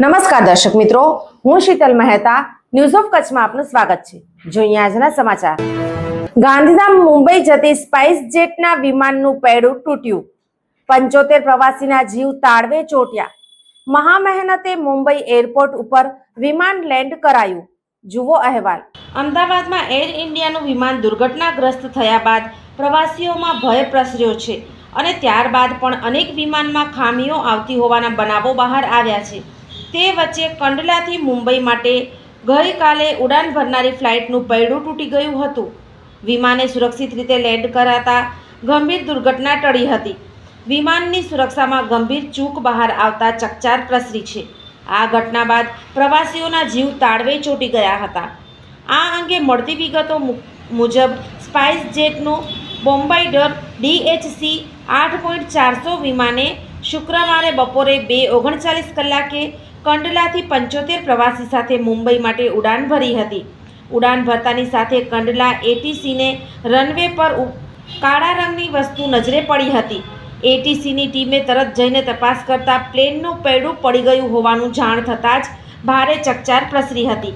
નમસ્કાર દર્શક મિત્રો, હું શીતલ મહેતા ન્યૂઝ ઓફ કચ્છમાં આપનું સ્વાગત છે. જોઈએ આજના સમાચાર. ગાંધીધામ મુંબઈ જતી સ્પાઇસ જેટના વિમાનનું પૈડું તૂટ્યું. પંચોતેર પ્રવાસીના જીવ તાળવે ચોટ્યા. મહામહેનતે મુંબઈ એરપોર્ટ ઉપર વિમાન લેન્ડ કરાયું. જુઓ અહેવાલ. અમદાવાદમાં એર ઇન્ડિયાનું વિમાન દુર્ઘટનાગ્રસ્ત થયા બાદ પ્રવાસીઓમાં ભય પ્રસર્યો છે અને ત્યારબાદ પણ અનેક વિમાનમાં ખામીઓ આવતી હોવાના બનાવો બહાર આવ્યા છે. તે વચ્ચે કંડલાથી મુંબઈ માટે ગઈકાલે ઉડાન ભરનારી ફ્લાઇટનું પૈડું તૂટી ગયું હતું. વિમાને સુરક્ષિત રીતે લેન્ડ કરાતા ગંભીર દુર્ઘટના ટળી હતી. વિમાનની સુરક્ષામાં ગંભીર ચૂક બહાર આવતા ચકચાર પ્રસરી છે. આ ઘટના બાદ પ્રવાસીઓના જીવ તાળવે ચોંટી ગયા હતા. આ અંગે મળતી વિગતો મુજબ સ્પાઇસ જેટનું બોમ્બાઈડર ડીએચસી આઠ પોઈન્ટ ચારસો વિમાને શુક્રવારે બપોરે બે ઓગણચાલીસ કલાકે કંડલાથી પંચોતેર પ્રવાસી સાથે મુંબઈ માટે ઉડાન ભરી હતી. ઉડાન ભરતાની સાથે કંડલા એટીસીને રનવે પર કાળા રંગની વસ્તુ નજરે પડી હતી. એટીસીની ટીમે તરત જઈને તપાસ કરતાં પ્લેનનું પૈડું પડી ગયું હોવાનું જાણ થતાં જ ભારે ચકચાર પ્રસરી હતી.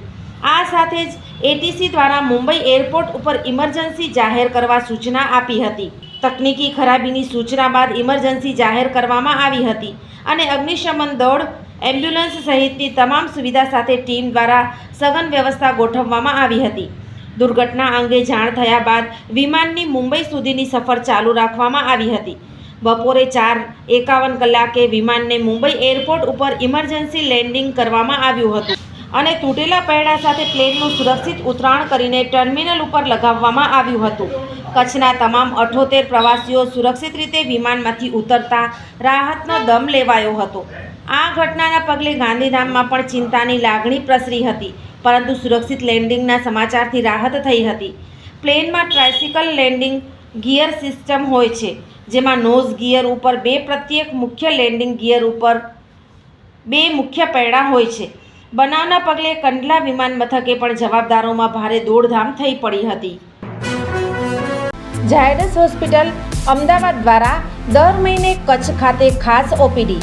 આ સાથે જ એટીસી દ્વારા મુંબઈ એરપોર્ટ ઉપર ઇમરજન્સી જાહેર કરવા સૂચના આપી હતી. તકનીકી ખરાબીની સૂચના બાદ ઇમરજન્સી જાહેર કરવામાં આવી હતી અને અગ્નિશમન દળ એમ્બ્યુલન્સ સહિતની તમામ સુવિધા સાથે ટીમ દ્વારા સઘન વ્યવસ્થા ગોઠવવામાં આવી હતી. દુર્ઘટના અંગે જાણ થયા બાદ વિમાનની મુંબઈ સુધીની સફર ચાલુ રાખવામાં આવી હતી. બપોરે ચાર એકાવન કલાકે વિમાનને મુંબઈ એરપોર્ટ ઉપર ઇમરજન્સી લેન્ડિંગ કરવામાં આવ્યું હતું અને તૂટેલા પૈડા સાથે પ્લેનનું સુરક્ષિત ઉતરાણ કરીને ટર્મિનલ ઉપર લગાવવામાં આવ્યું હતું. કચ્છના તમામ અઠોતેર પ્રવાસીઓ સુરક્ષિત રીતે વિમાનમાંથી ઉતરતા રાહતનો દમ લેવાયો હતો. આ ઘટનાના પગલે ગાંધીધામમાં પણ ચિંતાની લાગણી પ્રસરી હતી, પરંતુ સુરક્ષિત લેન્ડિંગના સમાચારથી રાહત થઈ હતી. પ્લેનમાં ટ્રાયસિકલ લેન્ડિંગ ગિયર સિસ્ટમ હોય છે, જેમાં નોઝ ગિયર ઉપર બે પ્રત્યેક મુખ્ય લેન્ડિંગ ગિયર ઉપર બે મુખ્ય પૈડા હોય છે. બનાવના પગલે કંડલા વિમાન મથકે પણ જવાબદારોમાં ભારે દોડધામ થઈ પડી હતી. ઝાયડસ હોસ્પિટલ અમદાવાદ દ્વારા દર મહિને કચ્છ ખાતે ખાસ OPD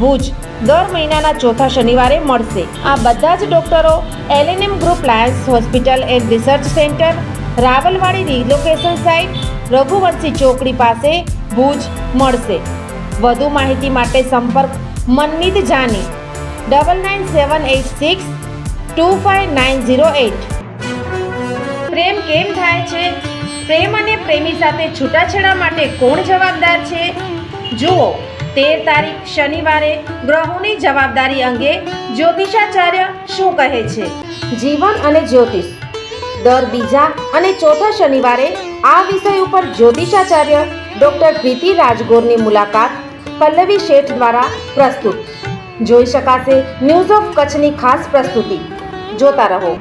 ભુજ. દર મહિનાના ચોથા શનિવારે મળશે. આ બધા જ ડોક્ટરો LNM group Lions hospital and research centre Rawalwadi relocation site Raghuvanshi ચોકડી પાસે ભુજ મળશે. વધુ માહિતી માટે સંપર્ક Manmeet Jani. Double nine seven eight six two five nine zero eight પ્રેમ કેમ થાય છે? પ્રેમ અને પ્રેમી સાથે છૂટાછેડા માટે કોણ જવાબદાર છે? જુઓ. તેર તારીખ શનિવારે ગ્રહોની જવાબદારી અંગે જ્યોતિષાચાર્ય શું કહે છે? જીવન અને જ્યોતિષ. દર બીજા અને ચોથા શનિવારે આ વિષય ઉપર જ્યોતિષાચાર્ય ડૉક્ટર પ્રીતિ રાજગોરની મુલાકાત પલ્લવી શેઠ દ્વારા પ્રસ્તુત. જોઈ શકાશે ન્યૂઝ ઓફ કચ્છની ખાસ પ્રસ્તુતિ. જોતા રહો.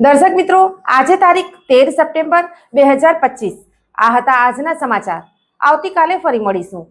દર્શક મિત્રો આજે તારીખ તેર સપ્ટેમ્બર બે હજાર પચીસ. આ હતા આજના સમાચાર. આવતીકાલે ફરી મળીશું.